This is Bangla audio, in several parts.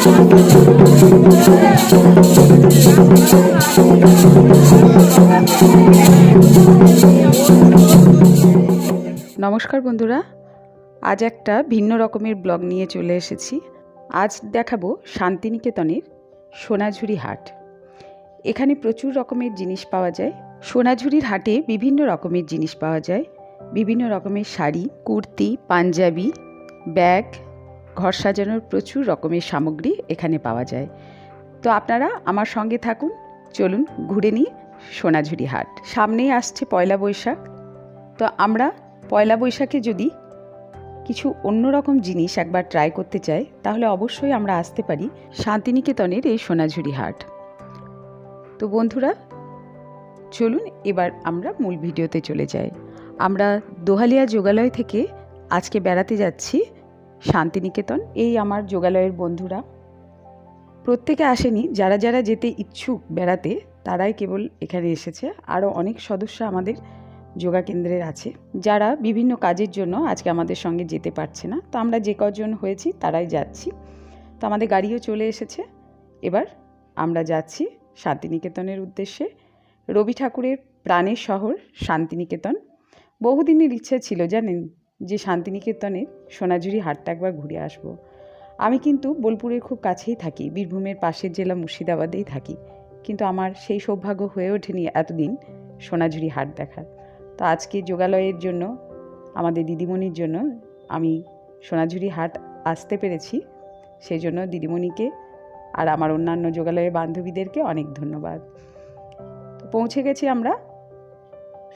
নমস্কার বন্ধুরা, আজ একটা ভিন্ন রকমের ব্লগ নিয়ে চলে এসেছি। আজ দেখাবো শান্তিনিকেতনের সোনাঝুরি হাট। এখানে প্রচুর রকমের জিনিস পাওয়া যায়। সোনাঝুরির হাটে বিভিন্ন রকমের জিনিস পাওয়া যায়। বিভিন্ন রকমের শাড়ি, কুর্তি, পাঞ্জাবি, ব্যাগ ঘর সাজানোর প্রচুর রকমের সামগ্রী এখানে পাওয়া যায়। তো আপনারা আমার সঙ্গে থাকুন। চলুন ঘুরে নিই সোনাঝুরি হাট। সামনেই আসছে পয়লা বৈশাখ। তো আমরা পয়লা বৈশাখে যদি কিছু অন্যরকম জিনিস একবার ট্রাই করতে চাই, তাহলে অবশ্যই আমরা আসতে পারি শান্তিনিকেতনের এই সোনাঝুরি হাট। তো বন্ধুরা, চলুন এবার আমরা মূল ভিডিওতে চলে যাই। আমরা দোহালিয়া যোগালয় থেকে আজকে বেড়াতে যাচ্ছি শান্তিনিকেতন, এই আমার যোগালয়ের বন্ধুরা। প্রত্যেকে আসেনি, যারা যারা যেতে ইচ্ছুক বেড়াতে, তারাই কেবল এখানে এসেছে। আরও অনেক সদস্য আমাদের যোগা কেন্দ্রের আছে, যারা বিভিন্ন কাজের জন্য আজকে আমাদের সঙ্গে যেতে পারছে না। তো আমরা যে কজন হয়েছি, তারাই যাচ্ছি। তো আমাদের গাড়িও চলে এসেছে। এবার আমরা যাচ্ছি শান্তিনিকেতনের উদ্দেশ্যে। রবি ঠাকুরের প্রাণের শহর শান্তিনিকেতন। বহুদিনের ইচ্ছে ছিল, জানেন যে শান্তিনিকেতনের সোনাঝুরি হাটটা একবার ঘুরে আসব। আমি কিন্তু বোলপুরের খুব কাছেই থাকি, বীরভূমের পাশের জেলা মুর্শিদাবাদেই থাকি। কিন্তু আমার সেই সৌভাগ্য হয়ে ওঠেনি এতদিন সোনাঝুরি হাট দেখার। তো আজকে যোগালয়ের জন্য, আমাদের দিদিমণির জন্য আমি সোনাঝুরি হাট আসতে পেরেছি। সেই জন্য দিদিমণিকে আর আমার অন্যান্য যোগালয়ের বান্ধবীদেরকে অনেক ধন্যবাদ। পৌঁছে গেছি আমরা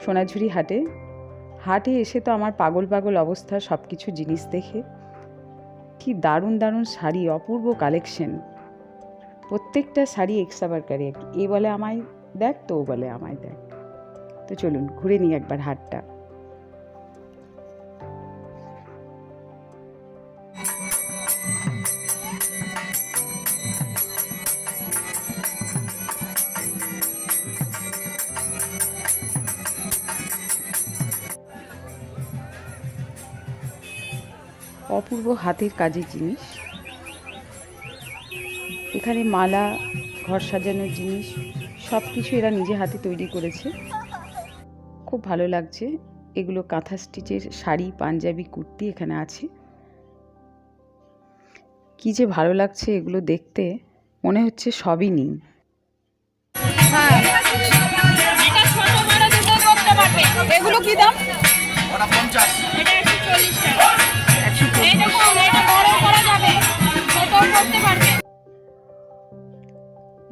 সোনাঝুরি হাটে। হাটে এসে তো আমার পাগল পাগল অবস্থা সব কিছু জিনিস দেখে। কি দারুণ দারুণ শাড়ি, অপূর্ব কালেকশন প্রত্যেকটা শাড়ি এক্সাবারকারি এ বলে আমায় দেখ, তো ও বলে আমায় দেখ। তো চলুন, ঘুরে নিই একবার হাটটা। অপূর্ব হাতের কাজের জিনিস। এখানে মালা, ঘর সাজানোর জিনিস সব কিছু এরা নিজে হাতে তৈরি করেছে। খুব ভালো লাগছে। এগুলো কাঁথা স্টিচের শাড়ি, পাঞ্জাবি, কুর্তি এখানে আছে। কি যে ভালো লাগছে এগুলো দেখতে। মনে হচ্ছে সবই নিই এগুলো কি দাম?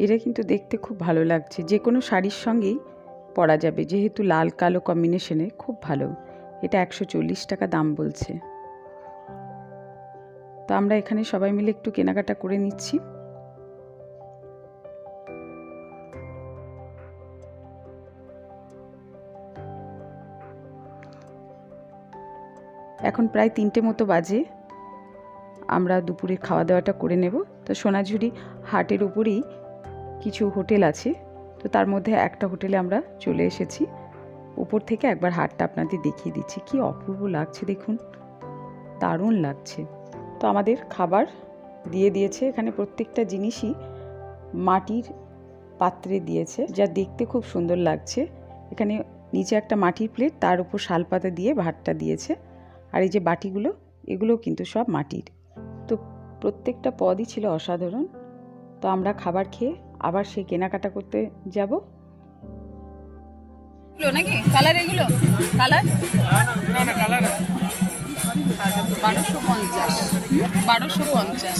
এটা কিন্তু দেখতে খুব ভালো লাগছে। যে কোনো শাড়ির সঙ্গেই পরা যাবে। যেহেতু লাল, কালো কম্বিনেশনে খুব ভালো। এটা একশো চল্লিশ টাকা দাম বলছে। তো আমরা এখানে সবাই মিলে একটু কেনাকাটা করে নিচ্ছি। এখন প্রায় তিনটে মতো বাজে। আমরা দুপুরে খাওয়া দাওয়াটা করে নেব। তো সোনাঝুরি হাটের উপরেই কিছু হোটেল আছে। তো তার মধ্যে একটা হোটেলে আমরা চলে এসেছি। উপর থেকে একবার হাটটা আপনাদের দেখিয়ে দিচ্ছি। কি অপূর্ব লাগছে দেখুন। দারুণ লাগছে। তো আমাদের খাবার দিয়ে দিয়েছে। এখানে প্রত্যেকটা জিনিসই মাটির পাত্রে দিয়েছে, যা দেখতে খুব সুন্দর লাগছে। এখানে নিচে একটা মাটির প্লেট তার উপর শালপাতা দিয়ে ভাতটা দিয়েছে। আর এই যে বাটিগুলো, এগুলোও কিন্তু সব মাটির। তো প্রত্যেকটা পদই ছিল অসাধারণ। তো আমরা খাবার খেয়ে আবার সেই কেনাকাটা করতে যাব? এগুলো নাকি? কালার এগুলো? কালার? বারোশো পঞ্চাশ। বারোশো পঞ্চাশ।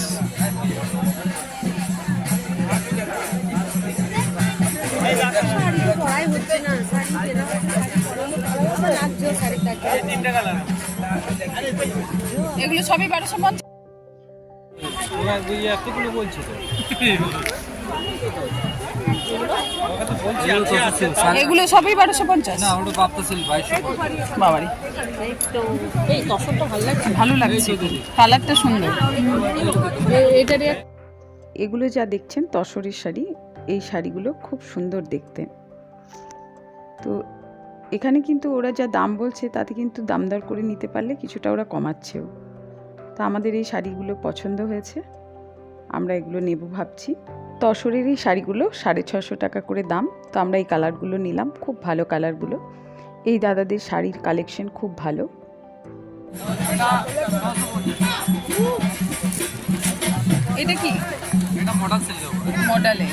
এগুলো সবই বারোশো পঞ্চাশ। বলছি এগুলো সবই বারোশো পঞ্চাশ। না ওটা বাবারি। ভালো লাগছে। কালারটা সুন্দর। এগুলো যা দেখছেন তসরের শাড়ি এই শাড়িগুলো খুব সুন্দর দেখতে। তো এখানে কিন্তু ওরা যা দাম বলছে তাতে কিন্তু দাম দর করে নিতে পারলে কিছুটা ওরা কমাচ্ছেও। তা আমাদের এই শাড়িগুলো পছন্দ হয়েছে। আমরা এগুলো নেব ভাবছি। তসরের এই শাড়িগুলো সাড়ে ছশো টাকা করে দাম। তো আমরা এই কালারগুলো নিলাম খুব ভালো কালারগুলো। এই দাদাদের শাড়ির কালেকশন খুব ভালো। এটা কি? মডেলে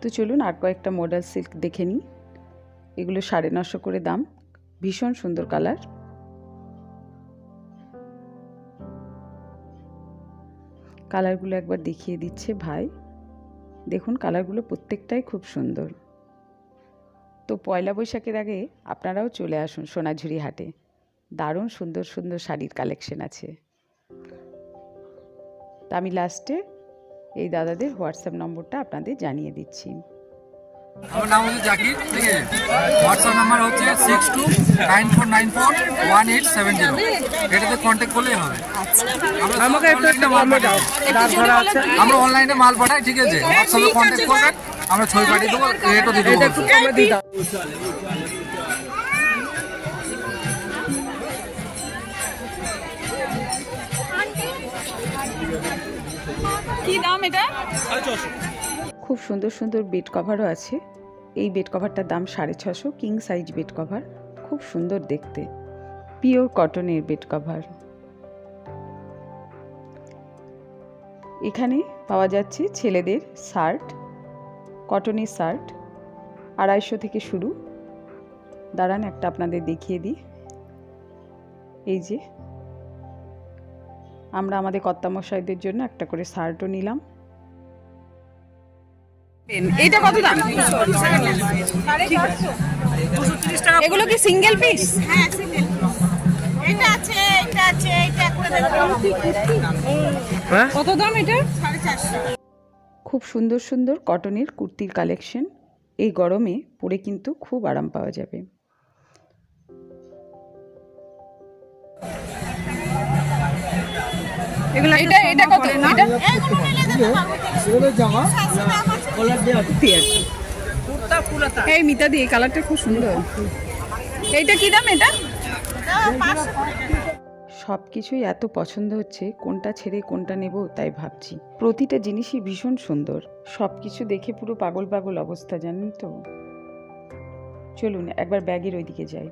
তো চলুন আর কয়েকটা মডেল সিল্ক দেখে নিই। এগুলো সাড়ে নশো করে দাম। ভীষণ সুন্দর কালার। কালারগুলো একবার দেখিয়ে দিচ্ছে ভাই। দেখুন কালারগুলো প্রত্যেকটাই খুব সুন্দর। তো পয়লা বৈশাখের আগে আপনারাও চলে আসুন সোনাঝুরি হাটে। দারুণ সুন্দর সুন্দর শাড়ির কালেকশন আছে। তা আমি লাস্টে এই দাদাদের হোয়াটসঅ্যাপ নম্বরটা আপনাদের জানিয়ে দিচ্ছি। আমার নাম হচ্ছে জাকির ঠিক আছে? হোয়াটসঅ্যাপ নাম্বার হচ্ছে six two nine four nine four one eight seven zero এটাতে কন্ট্যাক্ট করলেই হবে। আমরা আমাকে একটু একটা মাল পাঠাও আমরা অনলাইনে মাল পাঠাই ঠিক আছে? হোয়াটসঅ্যাপে কন্ট্যাক্ট করবেন। আমরা ছবি পাঠিয়ে দেবো রেটও দিয়ে দেবো। কি দাম এটা? খুব সুন্দর সুন্দর বেড কভারও আছে। এই বেড কভারটার দাম সাড়ে ছশো কিং সাইজ বেড কভার খুব সুন্দর দেখতে। পিওর কটনের বেড কভার এখানে পাওয়া যাচ্ছে ছেলেদের শার্ট কটনের শার্ট আড়াইশো থেকে শুরু। দাঁড়ান, একটা আপনাদের দেখিয়ে দিই। এই যে, আমরা আমাদের কর্তামশাইদের জন্য একটা করে শার্টও নিলাম। এটা কত দাম? এগুলো কি সিঙ্গেল পিস হ্যাঁ? সিঙ্গেল এটা আছে এটা আছে এটা কত দাম এটা? খুব সুন্দর সুন্দর কটনের কুর্তির কালেকশন। এই গরমে পরে কিন্তু খুব আরাম পাওয়া যাবে। এগুলো এটা এটা কত? এটা এইগুলো নিলে দিতে এই মিতা দি এই কালারটা খুব সুন্দর। এইটা কি দাম এটা? সব কিছুই এত পছন্দ হচ্ছে কোনটা ছেড়ে কোনটা নেব তাই ভাবছি। প্রতিটা জিনিসই ভীষণ সুন্দর। সব কিছু দেখে পুরো পাগল পাগল অবস্থা জানেন তো? চলুন একবার ব্যাগের ওইদিকে যাই।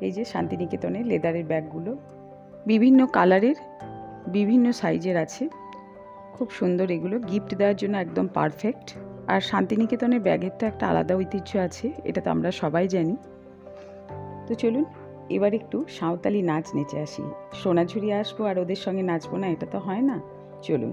এই যে শান্তিনিকেতনের লেদারের ব্যাগগুলো বিভিন্ন কালারের বিভিন্ন সাইজের আছে। খুব সুন্দর এগুলো। গিফট দেওয়ার জন্য একদম পারফেক্ট আর শান্তিনিকেতনের ব্যাগের তো একটা আলাদা ঐতিহ্য আছে, এটা তো আমরা সবাই জানি। তো চলুন, এবার একটু সাঁওতালি নাচ নেচে আসি। সোনাঝুরি আসব আর ওদের সঙ্গে নাচবো না, এটা তো হয় না। চলুন।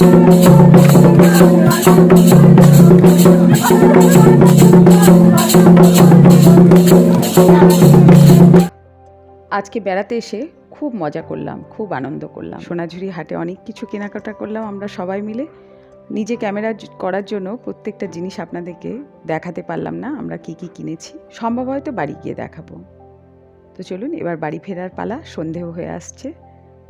আজকে বেড়াতে এসে খুব মজা করলাম, খুব আনন্দ করলাম। সোনাঝুরি হাটে অনেক কিছু কেনাকাটা করলাম আমরা সবাই মিলে। নিজে ক্যামেরা করার জন্য প্রত্যেকটা জিনিস আপনাদেরকে দেখাতে পারলাম না, আমরা কি কি কিনেছি। সম্ভব হয়তো বাড়ি গিয়ে দেখাবো। তো চলুন, এবার বাড়ি ফেরার পালা সন্ধেও হয়ে আসছে।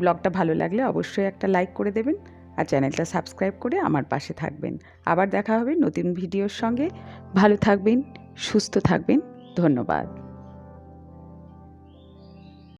ব্লগটা ভালো লাগলে অবশ্যই একটা লাইক করে দেবেন। আর চ্যানেলটা সাবস্ক্রাইব করে আমার পাশে থাকবেন। আবার দেখা হবে নতুন ভিডিওর সঙ্গে। ভালো থাকবেন, সুস্থ থাকবেন। ধন্যবাদ।